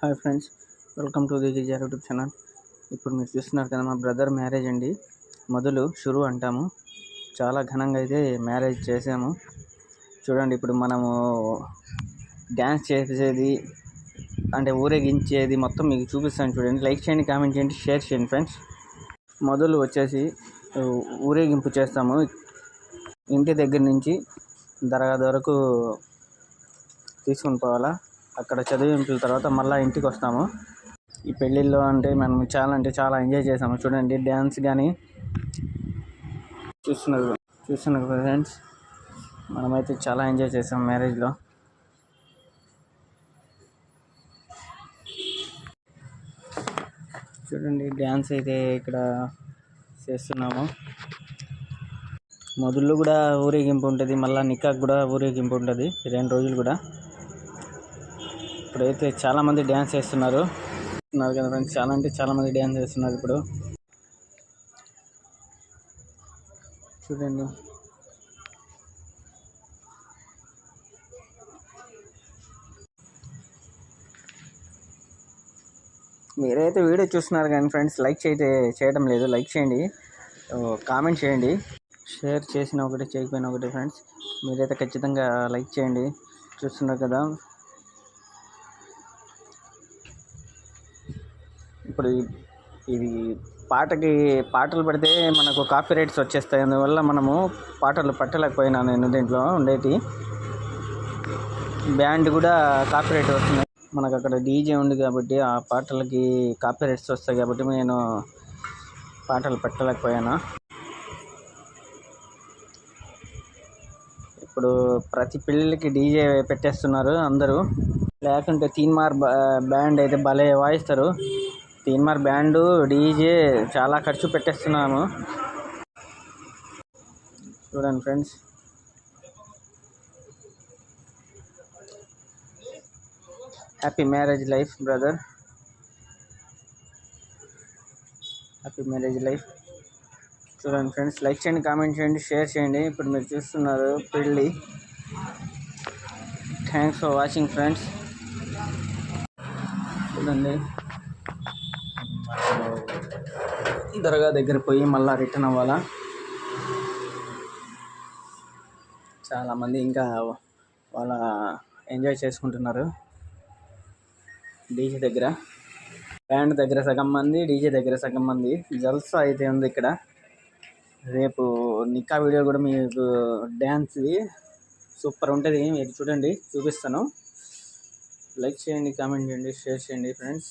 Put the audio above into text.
Hi friends welcome to the గిజార్ YouTube channel. ఇప్పుడు మీరు చూస్తున్నారు కదా మా బ్రదర్ మ్యారేజ్ అండి. మొదలు షురు అంటాము. చాలా ఘనంగా అయితే మ్యారేజ్ చేసాము చూడండి ఇప్పుడు మనము డ్యాన్స్ చేసేది అంటే ఊరేగించేది మొత్తం మీకు చూపిస్తాను చూడండి. లైక్ చేయండి కామెంట్ చేయండి షేర్ చేయండి ఫ్రెండ్స్. మొదలు వచ్చేసి ఊరేగింపు చేస్తాము. ఇంటి దగ్గర నుంచి దరగా వరకు తీసుకొని పోవాలా. అక్కడ చదివింపుల తర్వాత మళ్ళీ ఇంటికి వస్తాము ఈ పెళ్ళిళ్ళు అంటే మనం చాలా అంటే చాలా ఎంజాయ్ చేసాము. చూడండి డ్యాన్స్ కానీ చూస్తున్నారు చూస్తున్నారు ఫ్రెండ్స్. మనమైతే చాలా ఎంజాయ్ చేసాం మ్యారేజ్లో. చూడండి డ్యాన్స్ అయితే ఇక్కడ చేస్తున్నాము. మొదలు కూడా ఊరేగింపు ఉంటుంది మళ్ళీ నిక్కాకు కూడా ఊరేగింపు ఉంటుంది రెండు రోజులు కూడా. ఇప్పుడైతే చాలామంది డ్యాన్స్ చేస్తున్నారు. ఉన్నారు కదా ఫ్రెండ్స్ చాలా అంటే చాలామంది డ్యాన్స్ చేస్తున్నారు ఇప్పుడు. చూడండి. మీరైతే వీడియో చూస్తున్నారు కానీ ఫ్రెండ్స్ లైక్ చేయతే చేయడం లేదు. లైక్ చేయండి. కామెంట్ చేయండి. షేర్ చేసిన ఒకటి చేయకపోయినా ఒకటి ఫ్రెండ్స్. మీరైతే ఖచ్చితంగా లైక్ చేయండి. చూస్తున్నారు కదా. ఇప్పుడు ఇది పాటకి పాటలు పెడితే మనకు కాపీ రైట్స్ వచ్చేస్తాయి. అందువల్ల మనము పాటలు పట్టలేకపోయినా నేను దీంట్లో ఉండేటి. బ్యాండ్ కూడా కాపీ రైట్ వస్తుంది మనకు అక్కడ డీజే ఉంది కాబట్టి ఆ పాటలకి కాపీ రైట్స్ వస్తాయి కాబట్టి నేను పాటలు పెట్టలేకపోయాను. ఇప్పుడు ప్రతి పిల్లలకి డీజే పెట్టేస్తున్నారు అందరూ. లేకుంటే తీన్మార్ బ్యాండ్ అయితే భలే వాయిస్తారు. తీన్మార్ బ్యాండు డీజే చాలా ఖర్చు పెట్టేస్తున్నాము. చూడండి friends. Happy marriage life brother. Happy marriage life. చూడండి ఫ్రెండ్స్ లైక్ చేయండి కామెంట్ చేయండి షేర్ చేయండి. ఇప్పుడు మీరు చూస్తున్నారు పెళ్ళి. Thanks for watching friends. చూడండి. దర్గా దగ్గర పోయి మళ్ళీ రిటర్న్ అవ్వాలా? చాలామంది ఇంకా వాళ్ళ ఎంజాయ్ చేసుకుంటున్నారు. డీజే దగ్గర. బ్యాండ్ దగ్గర సగం మంది డీజే దగ్గర సగం మంది. జల్సా అయితే ఉంది ఇక్కడ. రేపు నికా వీడియో కూడా మీకు డ్యాన్స్ది సూపర్ ఉంటుంది. మీరు చూడండి చూపిస్తాను. లైక్ చేయండి కామెంట్ చేయండి షేర్ చేయండి ఫ్రెండ్స్.